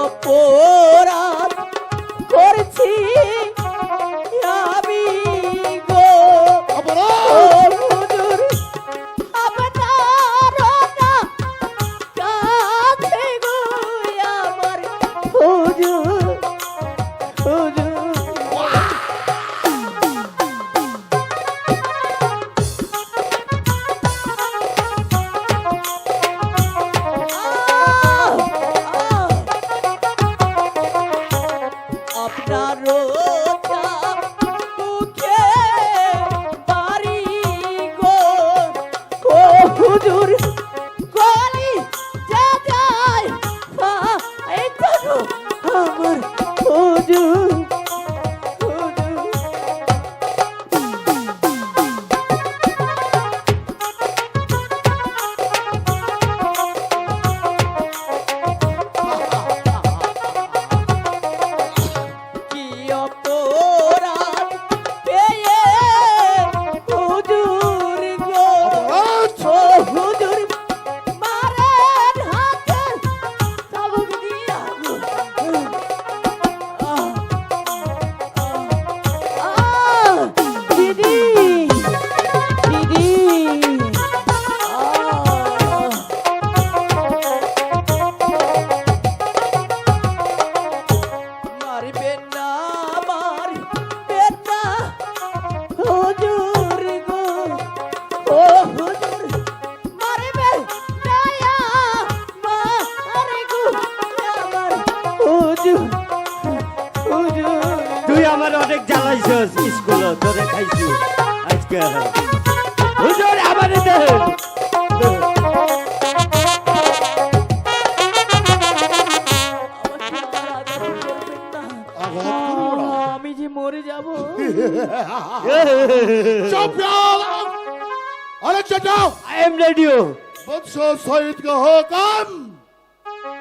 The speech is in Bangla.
অপরাধ করছি আমি গো। হুজুর আপনার কাছে গো আমার হুজুর। তারারো আমার অনেক জ্বালাইছস স্কুল ধরে খাইছি। আজকে হুজুর আমার। আমি যে মরে যাব। চুপ আরে চটাও আই এম রেডিও। বৎস শহীদ কা হুকম